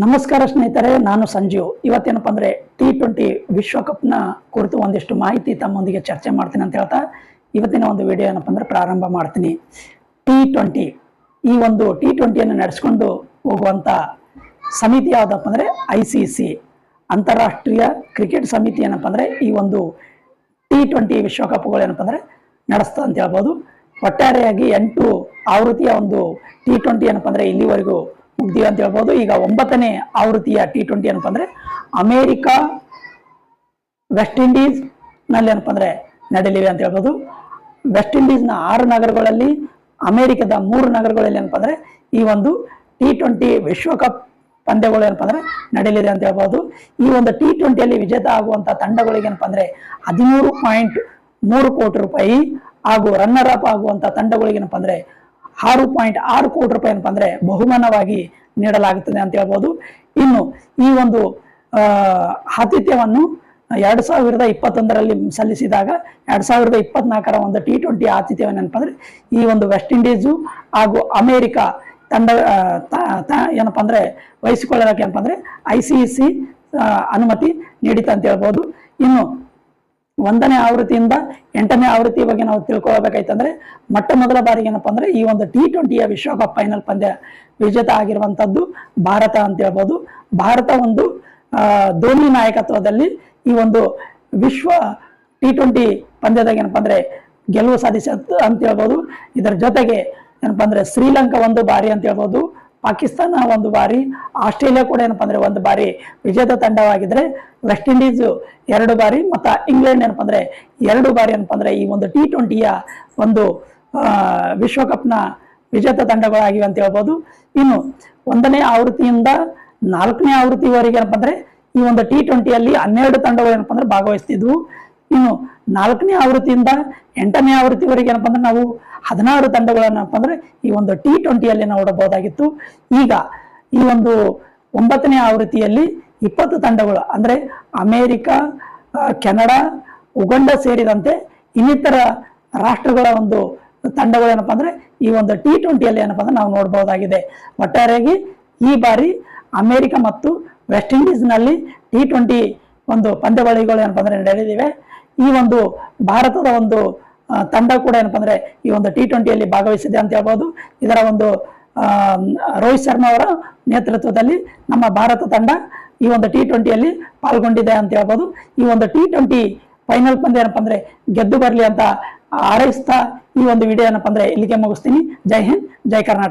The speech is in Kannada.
ನಮಸ್ಕಾರ ಸ್ನೇಹಿತರೆ, ನಾನು ಸಂಜೀವ್. ಇವತ್ತೇನಪ್ಪ ಅಂದರೆ ಟಿ ಟ್ವೆಂಟಿ ವಿಶ್ವಕಪ್ನ ಕುರಿತು ಒಂದಿಷ್ಟು ಮಾಹಿತಿ ತಮ್ಮೊಂದಿಗೆ ಚರ್ಚೆ ಮಾಡ್ತೀನಿ ಅಂತ ಹೇಳ್ತಾ, ಇವತ್ತಿನ ಒಂದು ವಿಡಿಯೋ ಏನಪ್ಪ ಅಂದ್ರೆ ಪ್ರಾರಂಭ ಮಾಡ್ತೀನಿ. ಟಿ ಟ್ವೆಂಟಿ ಈ ಒಂದು ಟಿ ಟ್ವೆಂಟಿಯನ್ನು ನಡೆಸ್ಕೊಂಡು ಹೋಗುವಂಥ ಸಮಿತಿ ಯಾವುದಪ್ಪ ಅಂದರೆ ಐ ಸಿ ಸಿ ಅಂತಾರಾಷ್ಟ್ರೀಯ ಕ್ರಿಕೆಟ್ ಸಮಿತಿ ಏನಪ್ಪ ಅಂದರೆ ಈ ಒಂದು ಟಿ ಟ್ವೆಂಟಿ ವಿಶ್ವಕಪ್ಗಳು ಏನಪ್ಪ ಅಂದ್ರೆ ನಡೆಸ್ತಾ ಅಂತ ಹೇಳ್ಬೋದು. ಒಟ್ಟಾರೆಯಾಗಿ ಎಂಟು ಆವೃತ್ತಿಯ ಒಂದು ಟಿ ಟ್ವೆಂಟಿ ಏನಪ್ಪ ಅಂದರೆ ಇಲ್ಲಿವರೆಗೂ ಮುಗ್ದಿವೆ ಅಂತ ಹೇಳ್ಬೋದು. ಈಗ ಒಂಬತ್ತನೇ ಆವೃತ್ತಿಯ ಟಿ ಟ್ವೆಂಟಿ ಏನಪ್ಪ ಅಮೇರಿಕಾ ವೆಸ್ಟ್ ಇಂಡೀಸ್ನಲ್ಲಿ ಏನಪ್ಪ ಅಂದ್ರೆ ನಡೆಯಲಿವೆ ಅಂತ ಹೇಳ್ಬೋದು. ವೆಸ್ಟ್ ಇಂಡೀಸ್ನ ಆರು ನಗರಗಳಲ್ಲಿ, ಅಮೆರಿಕದ ಮೂರು ನಗರಗಳಲ್ಲಿ ಏನಪ್ಪ ಅಂದ್ರೆ ಈ ಒಂದು ಟಿ ಟ್ವೆಂಟಿ ವಿಶ್ವಕಪ್ ಪಂದ್ಯಗಳು ಏನಪ್ಪ ಅಂದ್ರೆ ನಡೆಯಲಿದೆ ಅಂತ ಹೇಳ್ಬೋದು. ಈ ಒಂದು ಟಿ ಟ್ವೆಂಟಿಯಲ್ಲಿ ವಿಜೇತ ಆಗುವಂತ ತಂಡಗಳಿಗೆ ಏನಪ್ಪ ಅಂದ್ರೆ ಹದಿಮೂರು ಪಾಯಿಂಟ್ ಮೂರು ಕೋಟಿ ರೂಪಾಯಿ ಹಾಗೂ ರನ್ನರ್ ಅಪ್ ಆಗುವಂತ ತಂಡಗಳಿಗೆ ಏನಪ್ಪ ಅಂದ್ರೆ ಆರು ಪಾಯಿಂಟ್ ಆರು ಕೋಟಿ ರೂಪಾಯಿ ಏನಪ್ಪ ಅಂದರೆ ಬಹುಮಾನವಾಗಿ ನೀಡಲಾಗುತ್ತದೆ ಅಂತ ಹೇಳ್ಬೋದು. ಇನ್ನು ಈ ಒಂದು ಆತಿಥ್ಯವನ್ನು ಎರಡು ಸಾವಿರದ ಇಪ್ಪತ್ತೊಂದರಲ್ಲಿ ಸಲ್ಲಿಸಿದಾಗ ಎರಡು ಸಾವಿರದ ಇಪ್ಪತ್ನಾಲ್ಕರ ಒಂದು ಟಿ ಟ್ವೆಂಟಿ ಆತಿಥ್ಯವನ್ನು ಏನಪ್ಪ ಅಂದ್ರೆ ಈ ಒಂದು ವೆಸ್ಟ್ ಇಂಡೀಸು ಹಾಗೂ ಅಮೇರಿಕ ತಂಡ ಏನಪ್ಪ ಅಂದರೆ ವಹಿಸಿಕೊಳ್ಳೋಕೆ ಏನಪ್ಪ ಅಂದ್ರೆ ಐ ಸಿ ಸಿ ಅನುಮತಿ ನೀಡಿತು ಅಂತ ಹೇಳ್ಬೋದು. ಇನ್ನು ಒಂದನೇ ಆವೃತ್ತಿಯಿಂದ ಎಂಟನೇ ಆವೃತ್ತಿ ಬಗ್ಗೆ ನಾವು ತಿಳ್ಕೊಳ್ಬೇಕಾಯ್ತಂದ್ರೆ ಮೊಟ್ಟ ಮೊದಲ ಬಾರಿಗೆ ಏನಪ್ಪ ಅಂದ್ರೆ ಈ ಒಂದು ಟಿ ಟ್ವೆಂಟಿಯ ವಿಶ್ವಕಪ್ ಫೈನಲ್ ಪಂದ್ಯ ವಿಜೇತ ಆಗಿರುವಂತದ್ದು ಭಾರತ ಅಂತ ಹೇಳ್ಬೋದು. ಭಾರತ ಒಂದು ಧೋನಿ ನಾಯಕತ್ವದಲ್ಲಿ ಈ ಒಂದು ವಿಶ್ವ ಟಿ ಟ್ವೆಂಟಿ ಪಂದ್ಯದಾಗ ಏನಪ್ಪ ಅಂದ್ರೆ ಗೆಲುವು ಸಾಧಿಸ ಅಂತ ಹೇಳ್ಬೋದು. ಇದರ ಜೊತೆಗೆ ಏನಪ್ಪ ಅಂದ್ರೆ ಶ್ರೀಲಂಕಾ ಒಂದು ಬಾರಿ ಅಂತ ಹೇಳ್ಬೋದು. ಪಾಕಿಸ್ತಾನ ಒಂದು ಬಾರಿ, ಆಸ್ಟ್ರೇಲಿಯಾ ಕೂಡ ಏನಪ್ಪ ಅಂದ್ರೆ ಒಂದು ಬಾರಿ ವಿಜೇತ ತಂಡವಾಗಿದ್ರೆ, ವೆಸ್ಟ್ ಇಂಡೀಸ್ ಎರಡು ಬಾರಿ, ಮತ್ತು ಇಂಗ್ಲೆಂಡ್ ಏನಪ್ಪ ಅಂದ್ರೆ ಎರಡು ಬಾರಿ ಏನಪ್ಪ ಅಂದ್ರೆ ಈ ಒಂದು ಟಿ ಟ್ವೆಂಟಿಯ ಒಂದು ವಿಶ್ವಕಪ್ನ ವಿಜೇತ ತಂಡಗಳಾಗಿವೆ ಅಂತ ಹೇಳ್ಬೋದು. ಇನ್ನು ಒಂದನೇ ಆವೃತ್ತಿಯಿಂದ ನಾಲ್ಕನೇ ಆವೃತ್ತಿವರೆಗೆ ಏನಪ್ಪ ಅಂದ್ರೆ ಈ ಒಂದು ಟಿ ಟ್ವೆಂಟಿಯಲ್ಲಿ ಹನ್ನೆರಡು ತಂಡಗಳು ಏನಪ್ಪ ಅಂದ್ರೆ ಭಾಗವಹಿಸ್ತಿದ್ವು. ಇನ್ನು ನಾಲ್ಕನೇ ಆವೃತ್ತಿಯಿಂದ ಎಂಟನೇ ಆವೃತ್ತಿವರೆಗೆ ಏನಪ್ಪ ಅಂದ್ರೆ ನಾವು ಹದಿನಾರು ತಂಡಗಳನ್ನಪ್ಪ ಅಂದ್ರೆ ಈ ಒಂದು ಟಿ ಟ್ವೆಂಟಿಯಲ್ಲಿ ನೋಡಬಹುದಾಗಿತ್ತು. ಈಗ ಈ ಒಂದು ಒಂಬತ್ತನೇ ಆವೃತ್ತಿಯಲ್ಲಿ ಇಪ್ಪತ್ತು ತಂಡಗಳು, ಅಂದ್ರೆ ಅಮೇರಿಕ ಕೆನಡಾ, ಉಗಂಡ ಸೇರಿದಂತೆ ಇನ್ನಿತರ ರಾಷ್ಟ್ರಗಳ ಒಂದು ತಂಡಗಳು ಏನಪ್ಪ ಅಂದ್ರೆ ಈ ಒಂದು ಟಿ ಟ್ವೆಂಟಿಯಲ್ಲಿ ಏನಪ್ಪ ಅಂದ್ರೆ ನಾವು ನೋಡಬಹುದಾಗಿದೆ. ಒಟ್ಟಾರೆಯಾಗಿ ಈ ಬಾರಿ ಅಮೇರಿಕ ಮತ್ತು ವೆಸ್ಟ್ ಇಂಡೀಸ್ನಲ್ಲಿ ಟಿ ಟ್ವೆಂಟಿ ಒಂದು ಪಂದ್ಯಾವಳಿಗಳು ಏನಪ್ಪ ಅಂದ್ರೆ ನಡೆದಿವೆ ಈ ಒಂದು ಭಾರತದ ಒಂದು ತಂಡ ಕೂಡ ಏನಪ್ಪ ಅಂದ್ರೆ ಈ ಒಂದು ಟಿ ಟ್ವೆಂಟಿಯಲ್ಲಿ ಭಾಗವಹಿಸಿದೆ ಅಂತ ಹೇಳ್ಬೋದು. ಇದರ ಒಂದು ರೋಹಿತ್ ಶರ್ಮಾ ಅವರ ನೇತೃತ್ವದಲ್ಲಿ ನಮ್ಮ ಭಾರತ ತಂಡ ಈ ಒಂದು ಟಿ ಟ್ವೆಂಟಿಯಲ್ಲಿ ಪಾಲ್ಗೊಂಡಿದೆ ಅಂತ ಹೇಳ್ಬೋದು. ಈ ಒಂದು ಟಿ ಟ್ವೆಂಟಿ ಫೈನಲ್ ಪಂದ್ಯ ಏನಪ್ಪ ಅಂದ್ರೆ ಗೆದ್ದು ಬರಲಿ ಅಂತ ಹಾರೈಸ್ತಾ ಈ ಒಂದು ವಿಡಿಯೋ ಏನಪ್ಪ ಅಂದ್ರೆ ಇಲ್ಲಿಗೆ ಮುಗಿಸ್ತೀನಿ. ಜೈ ಹಿಂದ್, ಜೈ ಕರ್ನಾಟಕ.